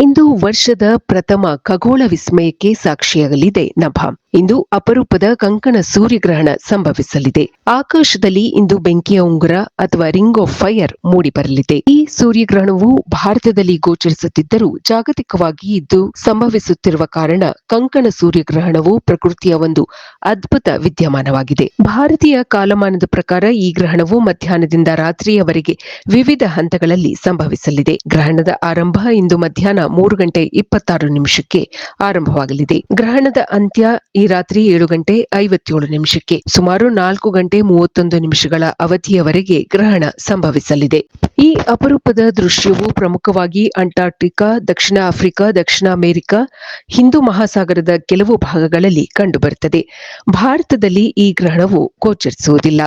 ಇಂದು ವರ್ಷದ ಪ್ರಥಮ ಖಗೋಳ ವಿಸ್ಮಯಕ್ಕೆ ಸಾಕ್ಷಿಯಾಗಲಿದೆ ನಭ. ಇಂದು ಅಪರೂಪದ ಕಂಕಣ ಸೂರ್ಯಗ್ರಹಣ ಸಂಭವಿಸಲಿದೆ. ಆಕಾಶದಲ್ಲಿ ಇಂದು ಬೆಂಕಿಯ ಉಂಗುರ ಅಥವಾ ರಿಂಗ್ ಆಫ್ ಫೈರ್ ಮೂಡಿಬರಲಿದೆ ಈ ಸೂರ್ಯಗ್ರಹಣವು ಭಾರತದಲ್ಲಿ ಗೋಚರಿಸುತ್ತಿದ್ದರೂ ಜಾಗತಿಕವಾಗಿ ಇದು ಸಂಭವಿಸುತ್ತಿರುವ ಕಾರಣ ಕಂಕಣ ಸೂರ್ಯಗ್ರಹಣವು ಪ್ರಕೃತಿಯ ಒಂದು ಅದ್ಭುತ ವಿದ್ಯಮಾನವಾಗಿದೆ. ಭಾರತೀಯ ಕಾಲಮಾನದ ಪ್ರಕಾರ ಈ ಗ್ರಹಣವು ಮಧ್ಯಾಹ್ನದಿಂದ ರಾತ್ರಿಯವರೆಗೆ ವಿವಿಧ ಹಂತಗಳಲ್ಲಿ ಸಂಭವಿಸಲಿದೆ. ಗ್ರಹಣದ ಆರಂಭ ಇಂದು ಮಧ್ಯಾಹ್ನ ಮೂರು ಗಂಟೆ ಇಪ್ಪತ್ತಾರು ನಿಮಿಷಕ್ಕೆ ಆರಂಭವಾಗಲಿದೆ. ಗ್ರಹಣದ ಅಂತ್ಯ ಈ ರಾತ್ರಿ ಏಳು ಗಂಟೆ ಐವತ್ತೇಳು ನಿಮಿಷಕ್ಕೆ. ಸುಮಾರು ನಾಲ್ಕು ಗಂಟೆ ಮೂವತ್ತೊಂದು ನಿಮಿಷಗಳ ಅವಧಿಯವರೆಗೆ ಗ್ರಹಣ ಸಂಭವಿಸಲಿದೆ. ಈ ಅಪರೂಪದ ದೃಶ್ಯವು ಪ್ರಮುಖವಾಗಿ ಅಂಟಾರ್ಟಿಕಾ ದಕ್ಷಿಣ ಆಫ್ರಿಕಾ, ದಕ್ಷಿಣ ಅಮೆರಿಕ, ಹಿಂದೂ ಮಹಾಸಾಗರದ ಕೆಲವು ಭಾಗಗಳಲ್ಲಿ ಕಂಡುಬರುತ್ತದೆ. ಭಾರತದಲ್ಲಿ ಈ ಗ್ರಹಣವು ಗೋಚರಿಸುವುದಿಲ್ಲ.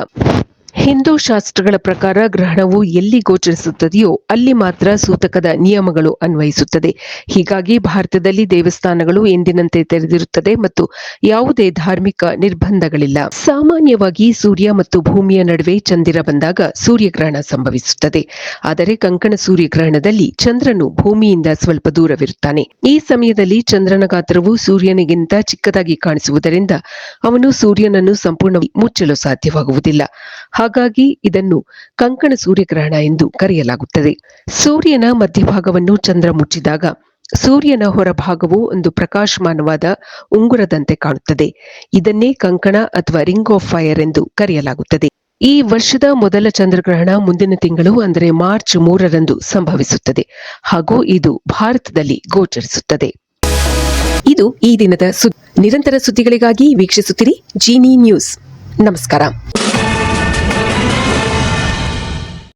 ಹಿಂದೂ ಶಾಸ್ತ್ರಗಳ ಪ್ರಕಾರ ಗ್ರಹಣವು ಎಲ್ಲಿ ಗೋಚರಿಸುತ್ತದೆಯೋ ಅಲ್ಲಿ ಮಾತ್ರ ಸೂತಕದ ನಿಯಮಗಳು ಅನ್ವಯಿಸುತ್ತದೆ. ಹೀಗಾಗಿ ಭಾರತದಲ್ಲಿ ದೇವಸ್ಥಾನಗಳು ಎಂದಿನಂತೆ ತೆರೆದಿರುತ್ತದೆ ಮತ್ತು ಯಾವುದೇ ಧಾರ್ಮಿಕ ನಿರ್ಬಂಧಗಳಿಲ್ಲ. ಸಾಮಾನ್ಯವಾಗಿ ಸೂರ್ಯ ಮತ್ತು ಭೂಮಿಯ ನಡುವೆ ಚಂದಿರ ಬಂದಾಗ ಸೂರ್ಯಗ್ರಹಣ ಸಂಭವಿಸುತ್ತದೆ. ಆದರೆ ಕಂಕಣ ಸೂರ್ಯಗ್ರಹಣದಲ್ಲಿ ಚಂದ್ರನು ಭೂಮಿಯಿಂದ ಸ್ವಲ್ಪ ದೂರವಿರುತ್ತಾನೆ. ಈ ಸಮಯದಲ್ಲಿ ಚಂದ್ರನ ಗಾತ್ರವು ಸೂರ್ಯನಿಗಿಂತ ಚಿಕ್ಕದಾಗಿ ಕಾಣಿಸುವುದರಿಂದ ಅವನು ಸೂರ್ಯನನ್ನು ಸಂಪೂರ್ಣವಾಗಿ ಮುಚ್ಚಲು ಸಾಧ್ಯವಾಗುವುದಿಲ್ಲ. ಹಾಗಾಗಿ ಇದನ್ನು ಕಂಕಣ ಸೂರ್ಯಗ್ರಹಣ ಎಂದು ಕರೆಯಲಾಗುತ್ತದೆ. ಸೂರ್ಯನ ಮಧ್ಯಭಾಗವನ್ನು ಚಂದ್ರ ಮುಚ್ಚಿದಾಗ ಸೂರ್ಯನ ಹೊರಭಾಗವು ಒಂದು ಪ್ರಕಾಶಮಾನವಾದ ಉಂಗುರದಂತೆ ಕಾಣುತ್ತದೆ. ಇದನ್ನೇ ಕಂಕಣ ಅಥವಾ ರಿಂಗ್ ಆಫ್ ಫೈರ್ ಎಂದು ಕರೆಯಲಾಗುತ್ತದೆ. ಈ ವರ್ಷದ ಮೊದಲ ಚಂದ್ರಗ್ರಹಣ ಮುಂದಿನ ತಿಂಗಳು ಅಂದರೆ ಮಾರ್ಚ್ ಮೂರರಂದು ಸಂಭವಿಸುತ್ತದೆ. ಹಾಗೂ ಇದು ಭಾರತದಲ್ಲಿ ಗೋಚರಿಸುತ್ತದೆ. ಇದು ಈ ದಿನದ ನಿರಂತರ ಸುದ್ದಿಗಳಿಗಾಗಿ ವೀಕ್ಷಿಸುತ್ತಿರಿ ಜೀನಿ ನ್ಯೂಸ್. ನಮಸ್ಕಾರ.